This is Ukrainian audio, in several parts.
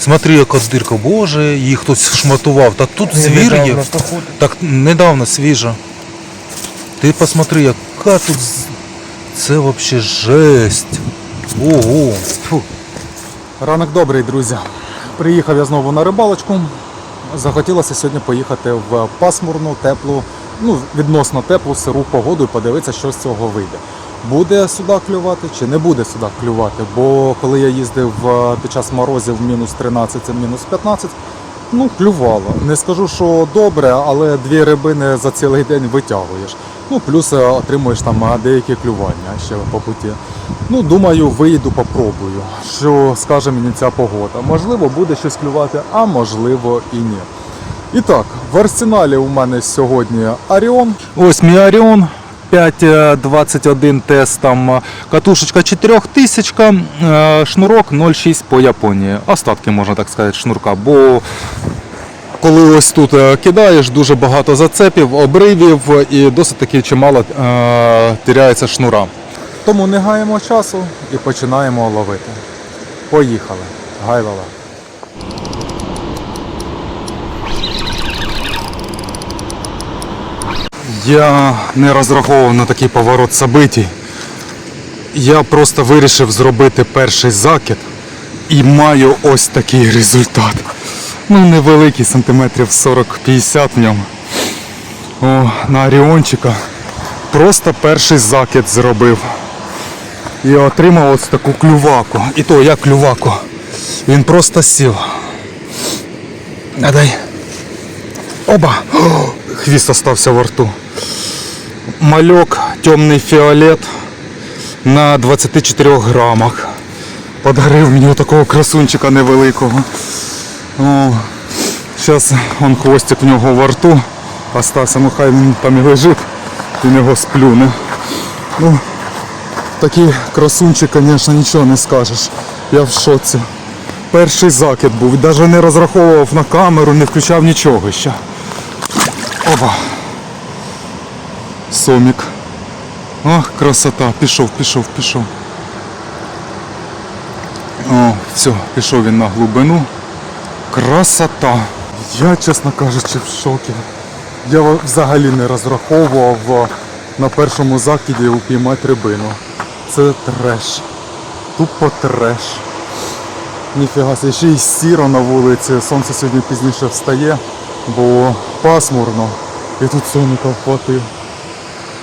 Смотри, яка дирка, боже, її хтось шматував. Та тут звір є. Недавно, походу. Так недавно свіжа. Ти посмотри, яка тут. Це взагалі жесть. Ого. Фу. Ранок добрий, друзі. Приїхав я знову на рибалочку. Захотілося сьогодні поїхати в пасмурну, теплу, ну відносно теплу сиру погоду і подивитися, що з цього вийде. Буде сюди клювати чи не буде сюди клювати? Бо коли я їздив е, під час морозів мінус 13, це мінус 15, ну клювало. Не скажу, що добре, але дві рибини за цілий день витягуєш. Ну, плюс е, отримуєш там е, деякі клювання ще по путі. Ну, думаю, вийду, попробую, що скаже мені ця погода. Можливо, буде щось клювати, а можливо і ні. І так, в арсеналі у мене сьогодні Аріон. Ось мій Оріон 5.21 тест, там е, катушечка 4000, е, шнурок 0,6 по Японії. Остатки, можна так сказати, шнурка. Бо коли ось тут е, кидаєш, дуже багато зацепів, обривів і досить таки чимало е, тіряється шнура. Тому не гаємо часу і починаємо ловити. Поїхали. Гайлала. Я не розраховував на такий поворот событий. Я просто вирішив зробити перший закид і маю ось такий результат. Ну, невеликий, сантиметрів 40-50 в ньому. О, на Оріончика. Просто перший закид зробив. І отримав ось таку клюваку. І то я клюваку. Він просто сів. А. Оба! О, хвіст остався во рту. Мальок темний фіолет на 24 грамах. Подарив мені такого красунчика невеликого. О, зараз он хвостик в нього во рту. Остався, ну хай він там і лежить, він його сплюне. Ну, такий красунчик, звісно, нічого не скажеш. Я в шоці. Перший закид був, навіть не розраховував на камеру, не включав нічого ще. Опа. Сомік. Ах, красота. Пішов, пішов, пішов. О, все, пішов він на глибину. Красота. Я, чесно кажучи, в шокі. Я взагалі не розраховував на першому закиді упіймати рибину. Це треш. Тупо треш. Ніфіга, ще й сіро на вулиці. Сонце сьогодні пізніше встає, бо пасмурно. І тут соника вхватив.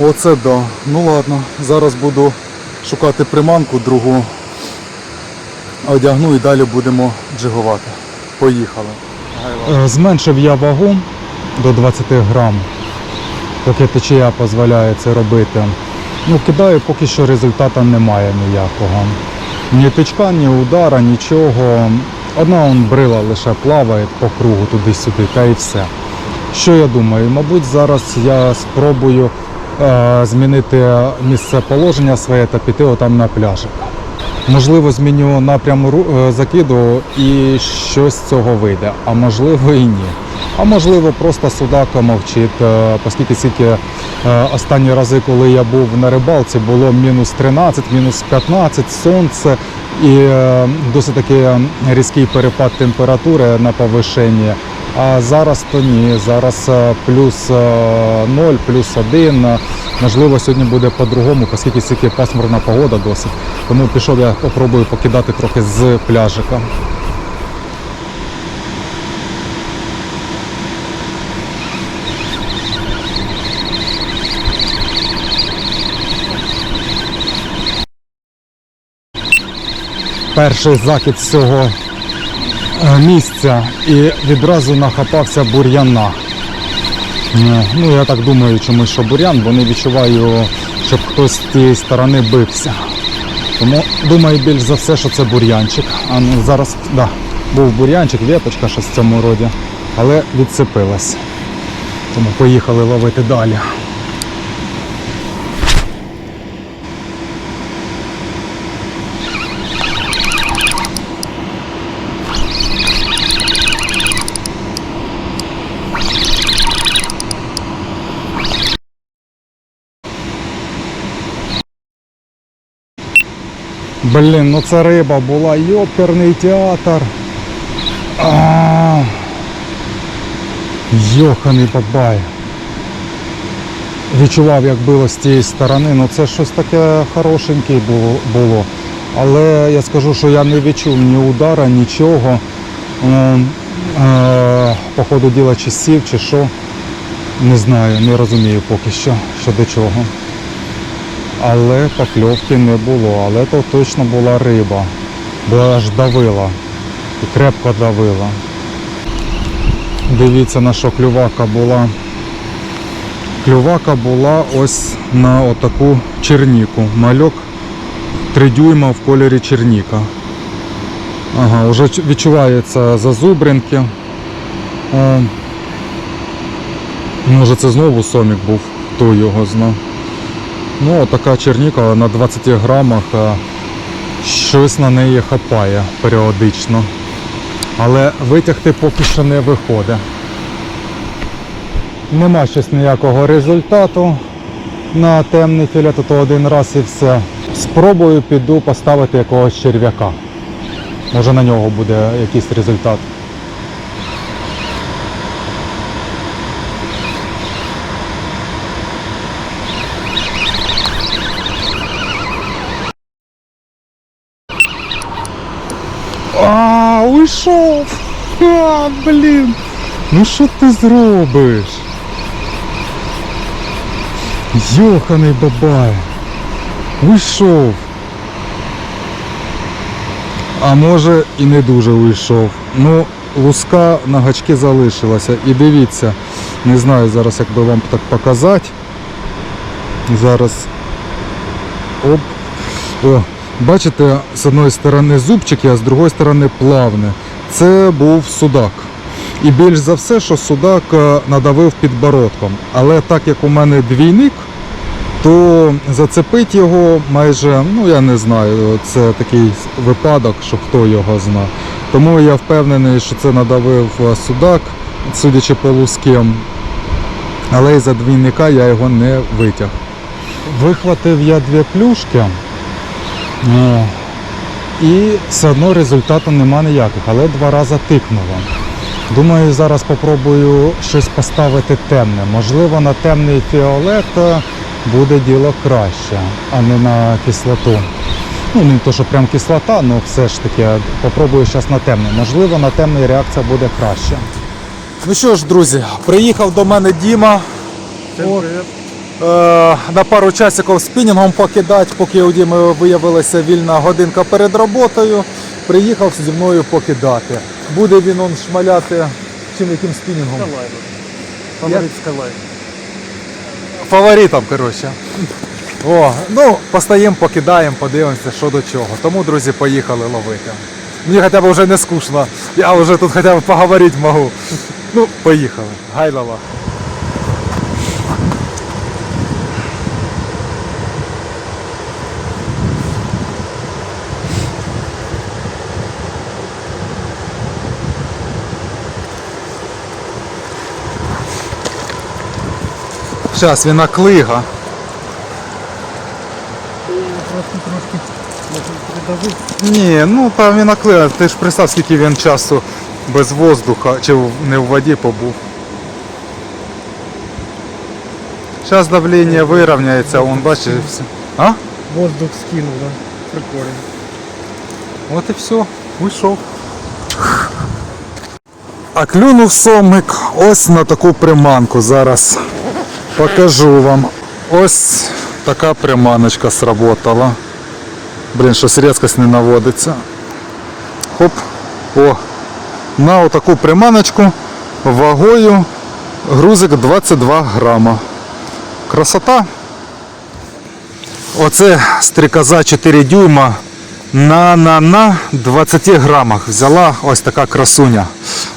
Оце да. Ну ладно, зараз буду шукати приманку другу. Одягну і далі будемо джигувати. Поїхали. Е, Зменшив я вагу до 20 грам, поки течія дозволяє це робити. Ну, кидаю, поки що результату немає ніякого. Ні тичка, ні удара, нічого. Одна он брила лише плаває по кругу туди-сюди, та і все. Що я думаю? Мабуть, зараз я спробую змінити місце положення своє та піти отам на пляжик. Можливо, зміню напрям е, закиду і щось з цього вийде, а можливо і ні. А можливо, просто судака мовчить, е, оскільки скільки е, останні рази, коли я був на рибалці, було мінус 13, мінус 15, сонце і е, досить таки різкий перепад температури на повишенні. А зараз то ні, зараз е, плюс 0, плюс 1. Можливо, сьогодні буде по-другому, оскільки стільки пасмурна погода досить. Тому пішов я попробую покидати трохи з пляжика. Перший закид з цього е, місця і відразу нахапався бур'яна. Е, Ну, я так думаю, чомусь, що бур'ян, бо не відчуваю, щоб хтось з тієї сторони бився. Тому думаю більш за все, що це бур'янчик. А ну, зараз да, був бур'янчик, віточка щось в цьому роді, але відсипилась. Тому поїхали ловити далі. Блін, ну це риба була, йоперний театр. Йоханий бабай. Відчував, як було з тієї сторони, ну це щось таке хорошеньке було. Але я скажу, що я не відчув ні удара, нічого. Ем, е, По ходу діла чи сів, чи що. Не знаю, не розумію поки що, що до чого. Але покльовки не було, але то точно була риба, бо аж давила і крепко давила. Дивіться на що клювака була. Клювака була ось на отаку черніку. Мальок 3 дюйма в кольорі черніка. Ага, вже відчуваються зазубринки. О, може це знову сомік був, хто його знав. Ну, така черніка на 20 грамах, щось на неї хапає періодично. Але витягти поки що не виходить. Нема щось ніякого результату на темний філет, то один раз і все. Спробую піду поставити якогось черв'яка. Може на нього буде якийсь результат. А, уйшов! А, блін! Ну що ти зробиш? Йоханий бабай! Уйшов! А може і не дуже уйшов. Ну, луска на гачки залишилася. І дивіться, не знаю зараз, як би вам так показати. Зараз. Оп. О, бачите, з одної сторони зубчики, а з другої сторони плавне. Це був судак. І більш за все, що судак е, надавив підбородком. Але так як у мене двійник, то зацепить його майже, ну я не знаю, це такий випадок, що хто його зна. Тому я впевнений, що це надавив е, судак, судячи по лускам. Але із-за двійника я його не витяг. Вихватив я дві плюшки. О, і все одно результату нема ніяких, але два рази тикнуло. Думаю, зараз спробую щось поставити темне. Можливо, на темний фіолет буде діло краще, а не на кислоту. Ну, не то, що прям кислота, але все ж таки попробую зараз на темний. Можливо, на темний реакція буде краще. Ну що ж, друзі, приїхав до мене Діма. От, е, на пару часиків спінінгом покидати, поки у Діми виявилася вільна годинка перед роботою. Приїхав зі мною покидати. Буде він он шмаляти чим яким спінінгом. Фаворит Скалайн. Фаворитом, коротше. О, ну, постоїмо, покидаємо, подивимося, що до чого. Тому, друзі, поїхали ловити. Мені хоча б вже не скучно. Я вже тут хоча б поговорити можу. Ну, поїхали. Гайлова. Зараз може придавив. Ні, ну там він наклеїв. Ти ж представ, скільки він часу без воздуха чи не в воді побув. Зараз давлення вирівняється, он бачиш все. А? Воздух скинув, да? Прикольно. От і все, вийшов. А клюнув сомик ось на таку приманку. Зараз покажу вам. Ось така приманочка сработала. Блін, щось різкость не наводиться. Хоп. О. На отаку приманочку вагою грузик 22 грама. Красота. Оце стрікоза 4 дюйма на на на 20 грамах взяла ось така красуня.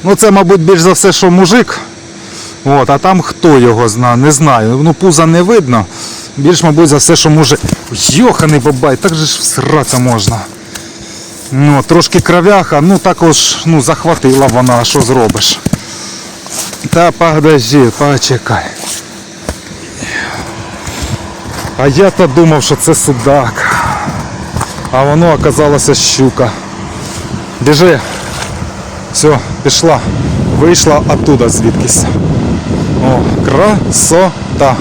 Ну це, мабуть, більш за все, що мужик. От, а там хто його зна, не знаю. Ну пуза не видно. Більш, мабуть, за все, що мужик. Йоханий бабай, так же ж всратися можна. Ну, трошки кровяха, ну також ну, захватила вона, що зробиш. Та подожди, почекай. А я-то думав, що це судак. А воно оказалося щука. Біжи. Все, пішла. Вийшла оттуда звідкись. О, красота.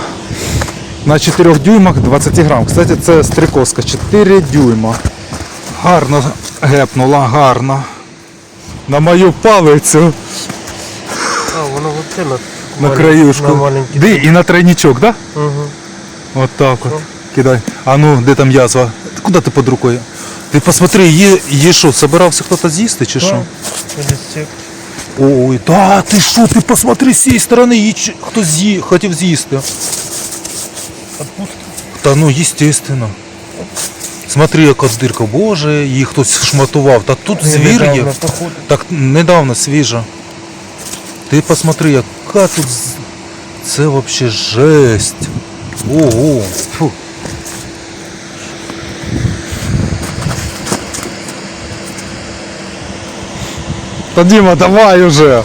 На 4 дюймах 20 грам. Кстати, це стрікозка. 4 дюйма. Гарно гепнула, гарно. На мою палицю. А, воно взагалі на, На краюшку. На. Ди, і на тройничок, да? Угу. Вот так от. Кидай. А ну, де там язва? Куди ти під рукою? Ти посмотри, її, що, собирався хтось з'їсти чи що? Листик. Ой, да, ти що, ти посмотри з цієї сторони, її чи- хтось з'ї, хотів з'їсти. Отпуск. Та ну, естественно. Смотри, яка дирка, боже, її хтось шматував. Та тут звір є. Недавно, походу. Так недавно свіжа. Ти посмотри, яка тут. з- Це вообще жесть. Ого. Фу. Та Діма, давай уже.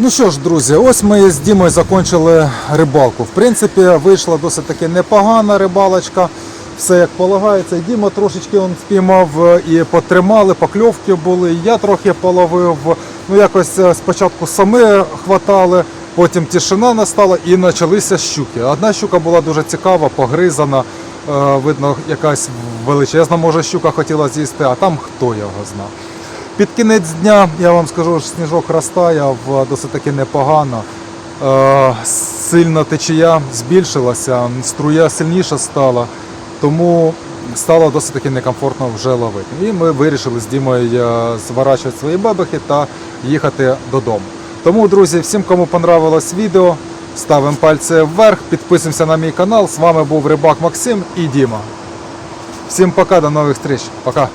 Ну що ж, друзі, ось ми з Дімою закінчили рибалку. В принципі, вийшла досить таки непогана рибалочка. Все як полагається. Діма трошечки он спіймав е, і потримали, покльовки були. Я трохи половив. Ну якось е, спочатку саме хватали, потім тишина настала і почалися щуки. Одна щука була дуже цікава, погризана. Е, Видно, якась величезна може щука хотіла з'їсти, а там хто його знав. Під кінець дня, я вам скажу, сніжок розтаяв е, досить таки непогано. Е, Сильна течія збільшилася, струя сильніша стала, тому стало досить таки некомфортно вже ловити. І ми вирішили з Дімою е, зворачувати свої бебехи та їхати додому. Тому, друзі, всім, кому понравилось відео, ставимо пальці вверх, підписуємося на мій канал. З вами був Рибак Максим і Діма. Всім пока, до нових зустріч. Пока.